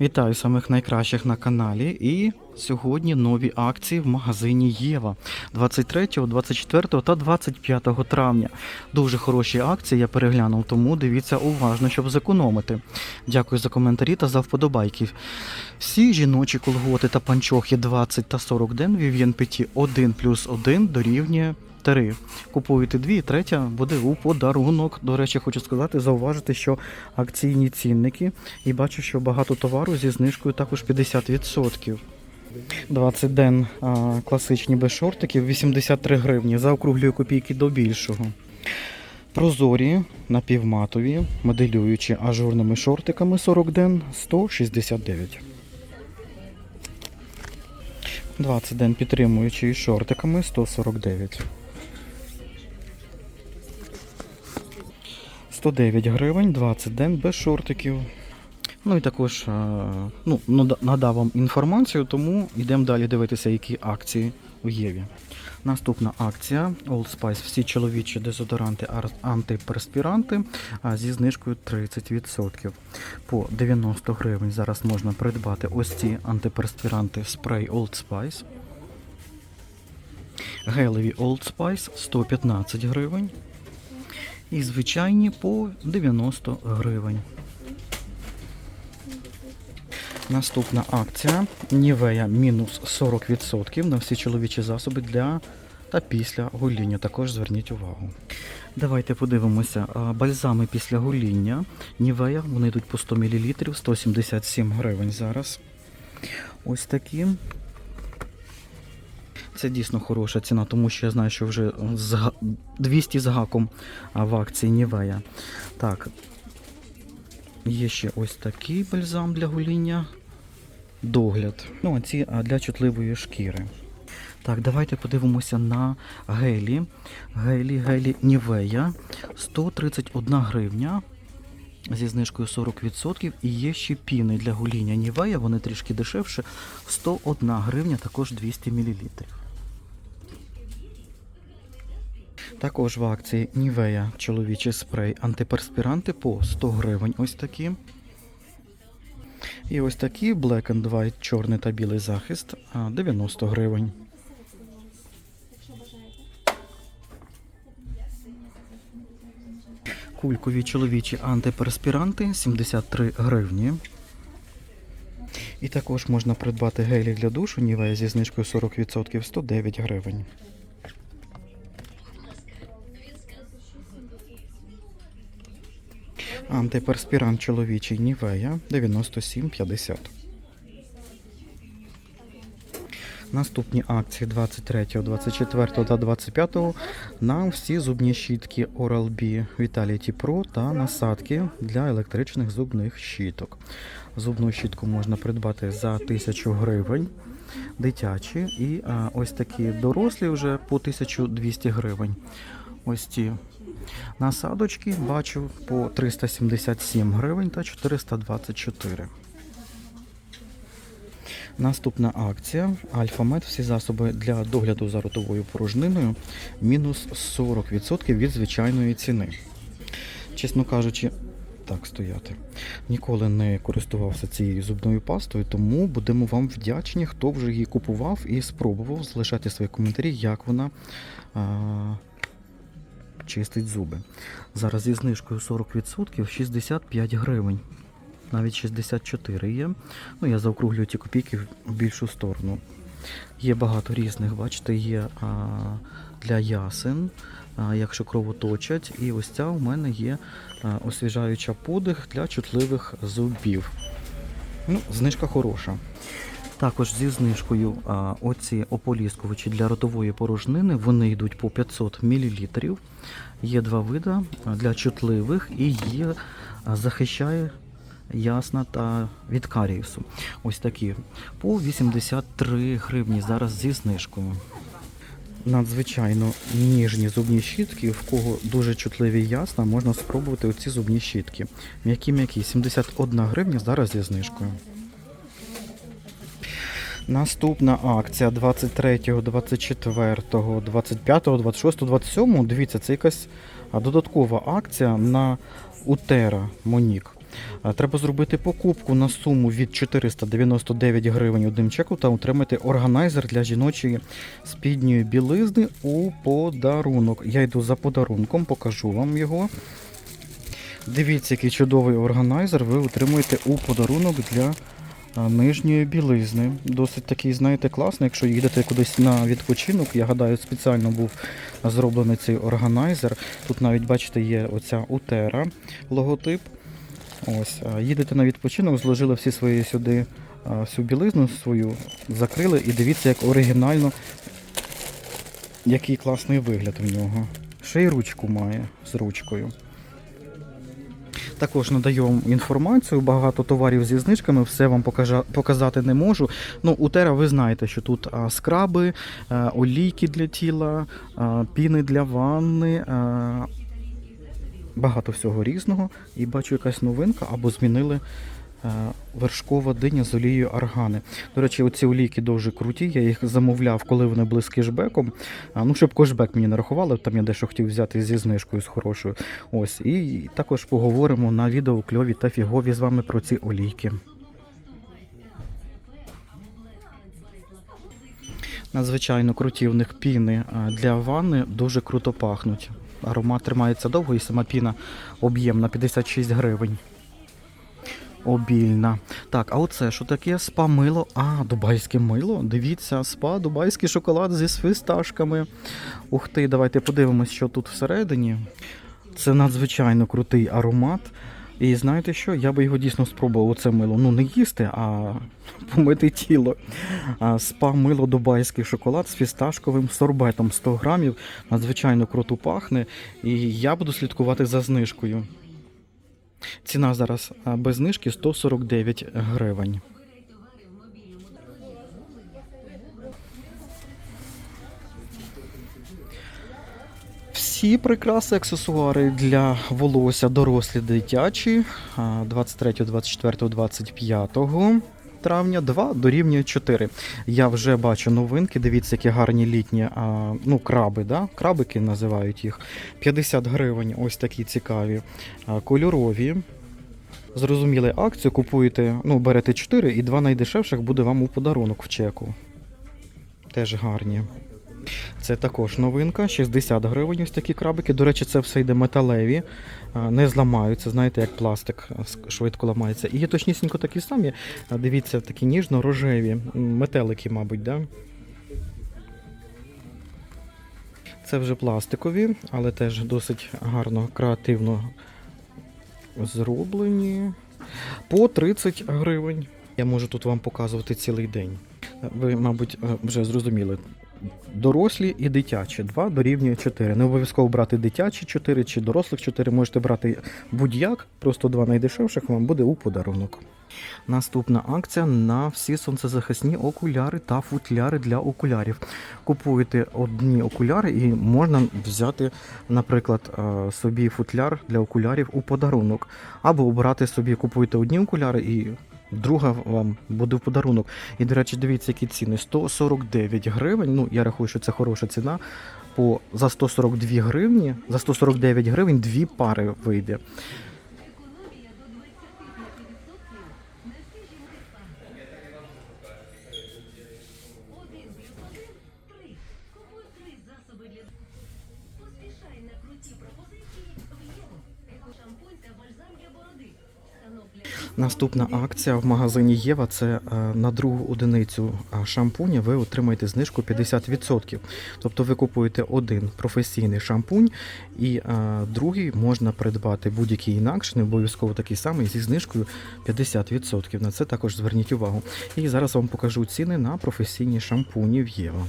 Вітаю самих найкращих на каналі. І сьогодні нові акції в магазині Єва 23, 24 та 25 травня. Дуже хороші акції, я переглянув, тому дивіться уважно, щоб зекономити. Дякую за коментарі та за вподобайки. Всі жіночі колготи та панчохи 20 та 40 ден Vivien Petit 1 плюс 1 дорівнює 3. Купуєте дві, третя буде у подарунок. До речі, хочу сказати, зауважити, що акційні цінники, і бачу, що багато товару зі знижкою також 50%. 20 ден а, класичні без шортиків 83 гривні. Заокруглюю копійки до більшого. Прозорі напівматові, моделюючі ажурними шортиками 40 ден 169. 20 ден підтримуючи шортиками 149. 109 гривень, 20 ден без шортиків. Ну і також е, ну, надав вам інформацію, тому йдемо далі дивитися, які акції у Єві. Наступна акція Old Spice всі чоловічі дезодоранти антиперспіранти зі знижкою 30%. По 90 гривень зараз можна придбати ось ці антиперспіранти спрей Old Spice. Гелеві Old Spice 115 гривень. І звичайні по 90 гривень. Наступна акція Нівея мінус 40% на всі чоловічі засоби для та після гоління. Також зверніть увагу. Давайте подивимося. Бальзами після гоління. Нівея, вони йдуть по 100 мл, 177 гривень зараз. Ось такі. Це дійсно хороша ціна, тому що я знаю, що вже 200 з гаком в акції Нівея. Так. Є ще ось такий бальзам для гоління. Догляд. Ну, а ці для чутливої шкіри. Так, давайте подивимося на гелі. Гелі, гелі Нівея. 131 гривня. Зі знижкою 40%. І є ще піни для гоління Нівея. Вони трішки дешевше. 101 гривня, також 200 мл. Також в акції Нівея чоловічий спрей антиперспіранти по 100 гривень. Ось такі. І ось такі Black and White, чорний та білий захист 90 гривень. Кулькові чоловічі антиперспіранти 73 гривні. І також можна придбати гелі для душу Нівея зі знижкою 40% 109 гривень. Антиперспірант чоловічий Нівея 97,50. Наступні акції 23, 24 та 25 на всі зубні щітки Oral-B Vitality Pro та насадки для електричних зубних щіток. Зубну щітку можна придбати за 1000 гривень, дитячі, і а, ось такі дорослі вже по 1200 гривень. Ці ці насадочки бачу по 377 гривень та 424. Наступна акція Альфамед. Всі засоби для догляду за ротовою порожниною мінус 40% від звичайної ціни. Чесно кажучи, так стояти. Ніколи не користувався цією зубною пастою, тому будемо вам вдячні, хто вже її купував і спробував. Залишайте свої коментарі, як вона а, чистить зуби. Зараз зі знижкою 40% 65 гривень. Навіть 64 є. Ну, я заокруглюю ті копійки в більшу сторону. Є багато різних, бачите, є а, для ясен, а, якщо кровоточать. І ось ця у мене є а, освіжаюча подих для чутливих зубів. Ну, знижка хороша. Також зі знижкою а, оці ополіскувачі для ротової порожнини, вони йдуть по 500 мл. Є два види для чутливих і є захищає ясна та від карієсу. Ось такі. По 83 гривні зараз зі знижкою. Надзвичайно ніжні зубні щітки, в кого дуже чутливі ясна, можна спробувати оці зубні щітки. М'які-м'які, 71 гривня зараз зі знижкою. Наступна акція 23, 24, 25, 26, 27. Дивіться, це якась додаткова акція на Утера Монік. Треба зробити покупку на суму від 499 гривень одним чеком та отримати органайзер для жіночої спідньої білизни у подарунок. Я йду за подарунком, покажу вам його. Дивіться, який чудовий органайзер ви отримуєте у подарунок для нижньої білизни. Досить такий, знаєте, класний. Якщо їдете кудись на відпочинок, я гадаю, спеціально був зроблений цей органайзер. Тут навіть, бачите, є оця утера логотип. Ось, їдете на відпочинок, зложили всі свої сюди всю білизну свою, закрили і дивіться, як оригінально, який класний вигляд в нього. Ще й ручку має з ручкою. Також надаю вам інформацію, багато товарів зі знижками, все вам покажа- показати не можу. Ну, у Тера ви знаєте, що тут а, скраби, а, олійки для тіла, а, піни для ванни, а, багато всього різного. І бачу якась новинка або змінили вершкова диня з олією аргани. До речі, оці олійки дуже круті. Я їх замовляв, коли вони були з кешбеком. Ну, щоб кешбек мені нарахували, там я дещо хотів взяти зі знижкою з хорошою. Ось, і також поговоримо на відео кльові та фігові з вами про ці олійки. Надзвичайно круті в них піни для ванни, дуже круто пахнуть. Аромат тримається довго і сама піна об'ємна 56 гривень. Обільна. Так, а оце що таке? Спа мило. А, дубайське мило. Дивіться, спа, дубайський шоколад зі фісташками. Ух ти, давайте подивимось, що тут всередині. Це надзвичайно крутий аромат. І знаєте що? Я би його дійсно спробував оце мило. Ну, не їсти, а помити тіло. Спа мило дубайський шоколад з фісташковим сорбетом 100 грамів. Надзвичайно круто пахне. І я буду слідкувати за знижкою. Ціна зараз а, без знижки 149 гривень. Всі прикраси, аксесуари для волосся дорослі дитячі а, 23, 24, 25 травня 2 дорівнює 4. Я вже бачу новинки. Дивіться, які гарні літні а, ну, краби, да? крабики називають їх. 50 гривень, ось такі цікаві, а, кольорові. Зрозуміли акцію, купуєте, ну, берете 4 і 2 найдешевших буде вам у подарунок в чеку. Теж гарні. Це також новинка, 60 гривень ось такі крабики. До речі, це все йде металеві, не зламаються, знаєте, як пластик швидко ламається. І є точнісінько такі самі. Дивіться, такі ніжно-рожеві, метелики, мабуть, да? Це вже пластикові, але теж досить гарно, креативно зроблені. По 30 гривень. Я можу тут вам показувати цілий день. Ви, мабуть, е, вже зрозуміли. Дорослі і дитячі. 2 дорівнює 4. Не обов'язково брати дитячі 4 чи дорослих 4. Можете брати будь-як, просто два найдешевших вам буде у подарунок. Наступна акція на всі сонцезахисні окуляри та футляри для окулярів. Купуєте одні окуляри і можна взяти, наприклад, е, собі футляр для окулярів у подарунок. Або обрати собі, купуєте одні окуляри і друга вам буде в подарунок. І, до речі, дивіться, які ціни. 149 гривень. Ну, я рахую, що це хороша ціна. По, за 142 гривні, за 149 гривень дві пари вийде. Поспішай на круті пропозиції в Єву. Шампунь та бальзам для бороди. Станок для Наступна акція в магазині Єва це е, на другу одиницю е, шампуня ви отримаєте знижку 50%. Тобто ви купуєте один професійний шампунь, і е, другий можна придбати будь-який інакше, не обов'язково такий самий зі знижкою 50%. На це також зверніть увагу. І зараз вам покажу ціни на професійні шампуні в Єва.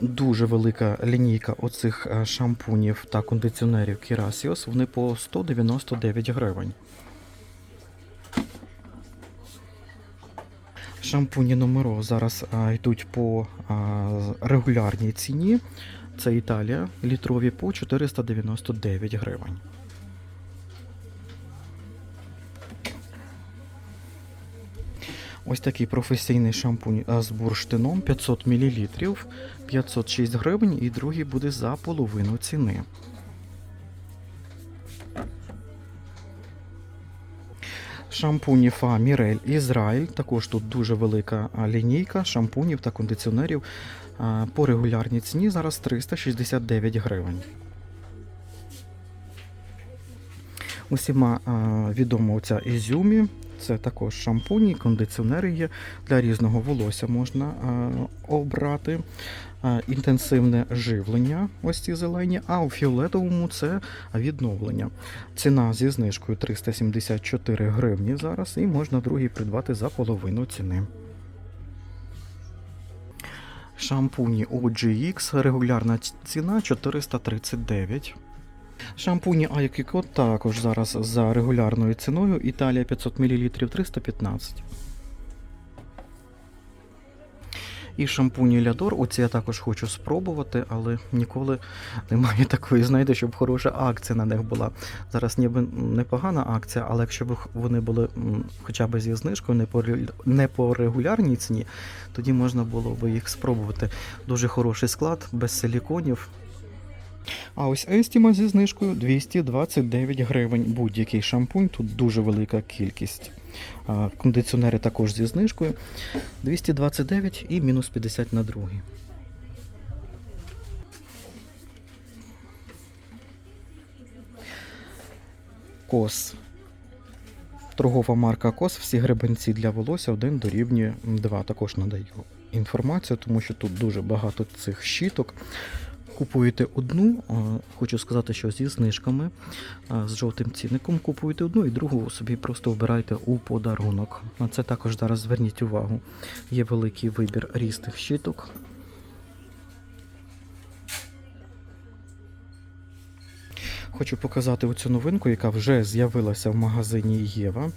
Дуже велика лінійка оцих шампунів та кондиціонерів Керасіос. Вони по 199 гривень. Шампуні номеро зараз а, йдуть по а, регулярній ціні. Це Італія, літрові по 499 гривень. Ось такий професійний шампунь з бурштином 500 мл, 506 гривень, і другий буде за половину ціни. Шампуні Фа Мірель Ізраїль. Також тут дуже велика лінійка шампунів та кондиціонерів. По регулярній ціні зараз 369 гривень. Усіма відома оця Ізюмі. Це також шампуні, кондиціонери є для різного волосся можна а, обрати. А, інтенсивне живлення, ось ці зелені, а у фіолетовому це відновлення. Ціна зі знижкою 374 гривні зараз, і можна другий придбати за половину ціни. Шампуні OGX, регулярна ціна 439. Шампуні Айкіко також зараз за регулярною ціною. Італія 500 мл 315. І шампуні Лядор, оці я також хочу спробувати, але ніколи немає такої, знаєте, щоб хороша акція на них була. Зараз ніби непогана акція, але якщо б вони були хоча б зі знижкою, не по, не по регулярній ціні, тоді можна було б їх спробувати. Дуже хороший склад, без силіконів. А ось Естіма зі знижкою 229 гривень. Будь-який шампунь, тут дуже велика кількість. Кондиціонери також зі знижкою 229 і мінус 50 на другий. Кос. Торгова марка Кос. Всі гребенці для волосся один дорівнює 2. Також надаю інформацію, тому що тут дуже багато цих щіток. Купуєте одну, хочу сказати, що зі знижками, з жовтим цінником купуєте одну і другу собі просто обирайте у подарунок. На це також зараз зверніть увагу. Є великий вибір різних щіток. Хочу показати оцю новинку, яка вже з'явилася в магазині Єва.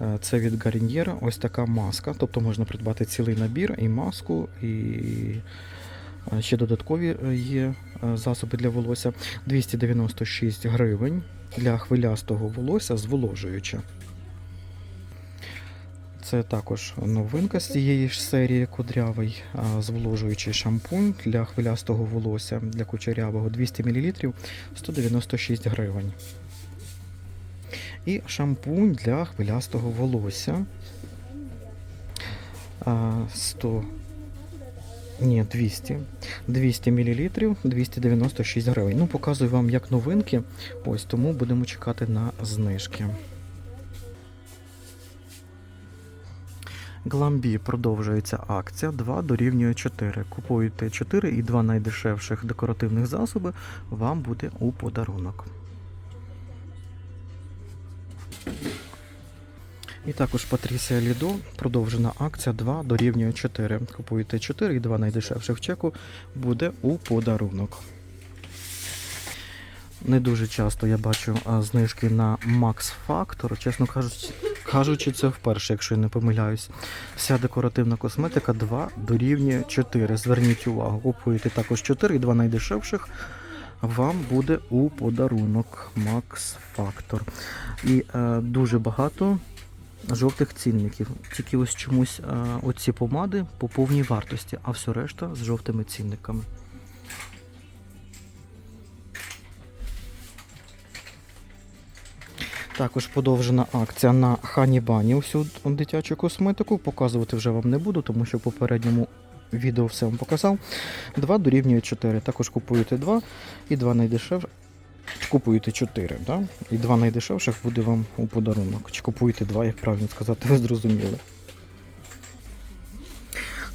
Е, Це від Garnier. Ось така маска. Тобто можна придбати цілий набір і маску, і ще додаткові е, є е, засоби для волосся. 296 гривень для хвилястого волосся зволожуюча. Це також новинка з цієї ж серії кудрявий зволожуючий шампунь для хвилястого волосся для кучерявого 200 мл 196 гривень. І шампунь для хвилястого волосся а, 100 ні, 200. 200 мл 296 гривень. Ну, показую вам як новинки. Ось тому будемо чекати на знижки. Гламбі продовжується акція 2 дорівнює 4. Купуєте 4 і 2 найдешевших декоративних засоби вам буде у подарунок. І також Патрісія Лідо продовжена акція 2 дорівнює 4. Купуєте 4 і 2 найдешевших чеку буде у подарунок. Не дуже часто я бачу знижки на Max Factor. Чесно кажучи, кажучи, це вперше, якщо я не помиляюсь. Вся декоративна косметика 2 дорівнює 4. Зверніть увагу, купуєте також 4 і 2 найдешевших. Вам буде у подарунок Max Factor. І е, дуже багато жовтих цінників. Тільки ось чомусь е, оці помади по повній вартості, а все решта з жовтими цінниками. Також подовжена акція на Ханібані усю дитячу косметику. Показувати вже вам не буду, тому що в попередньому відео все вам показав. 2 дорівнює 4. Також купуєте 2 і 2 найдешевших. Купуєте 4, да? і 2 найдешевших буде вам у подарунок. Чи купуєте 2, як правильно сказати, ви зрозуміли.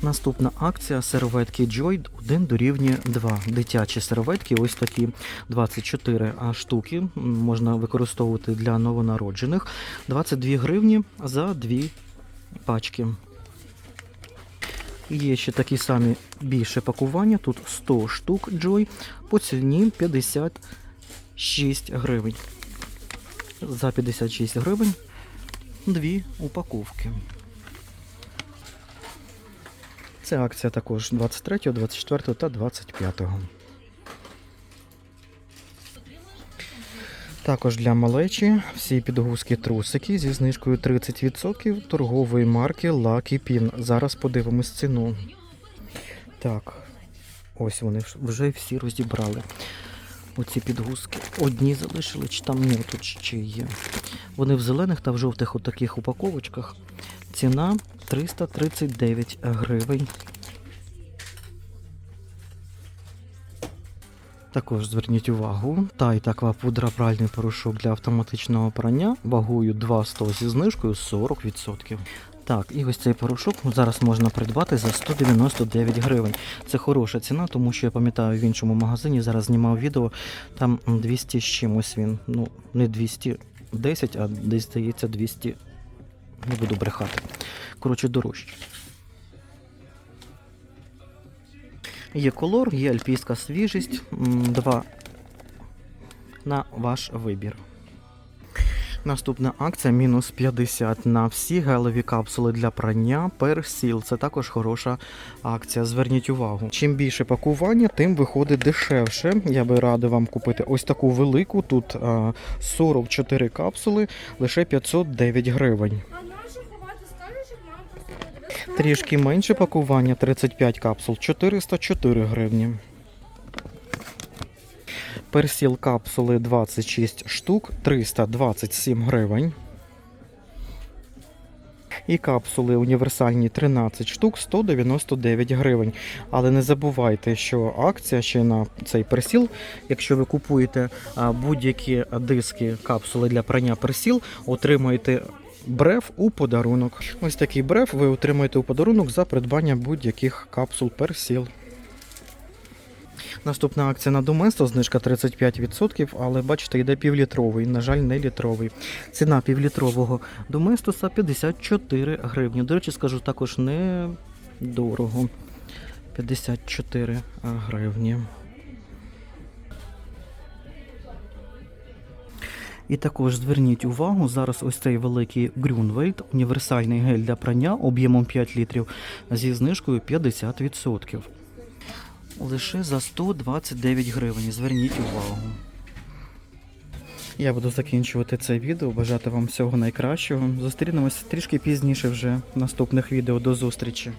Наступна акція серветки Joy 1 дорівнює 2. Дитячі серветки, ось такі 24 штуки. Можна використовувати для новонароджених. 22 гривні за 2 пачки. Є ще такі самі більше пакування. Тут 100 штук Joy по ціні 56 гривень. За 56 гривень дві упаковки. Це акція також 23, 24 та 25. Також для малечі всі підгузки трусики зі знижкою 30% торгової марки Lucky Pin. Зараз подивимось ціну. Так, ось вони вже всі розібрали. Оці підгузки. Одні залишили, чи там ні, тут ще є. Вони в зелених та в жовтих отаких упаковочках. Ціна 339 гривень. Також зверніть увагу, та і таква пудра пральний порошок для автоматичного прання вагою 2,100 зі знижкою 40%. Так, і ось цей порошок зараз можна придбати за 199 гривень. Це хороша ціна, тому що я пам'ятаю в іншому магазині зараз знімав відео, там 200 з чимось він. Ну, не 210, а десь здається 200. Не буду брехати. Коротше, дорожче. Є колор, є альпійська свіжість. Два на ваш вибір. Наступна акція мінус 50 на всі гелеві капсули для прання персіл. Це також хороша акція. Зверніть увагу. Чим більше пакування, тим виходить дешевше. Я би радив вам купити ось таку велику. Тут а, 44 капсули, лише 509 гривень. Трішки менше пакування 35 капсул 404 гривні. Персіл капсули 26 штук 327 гривень. І капсули універсальні 13 штук 199 гривень. Але не забувайте, що акція ще на цей персіл, якщо ви купуєте будь-які диски капсули для прання персіл, отримуєте бреф у подарунок. Ось такий бреф ви отримаєте у подарунок за придбання будь-яких капсул персіл. Наступна акція на Доместо, знижка 35%, але бачите, йде півлітровий, на жаль, не літровий. Ціна півлітрового Доместоса 54 гривні. До речі, скажу також не дорого. 54 гривні. І також зверніть увагу, зараз ось цей великий Grünwald, універсальний гель для прання об'ємом 5 літрів зі знижкою 50%. Лише за 129 гривень. Зверніть увагу. Я буду закінчувати це відео. Бажати вам всього найкращого. Зустрінемось трішки пізніше вже в наступних відео. До зустрічі.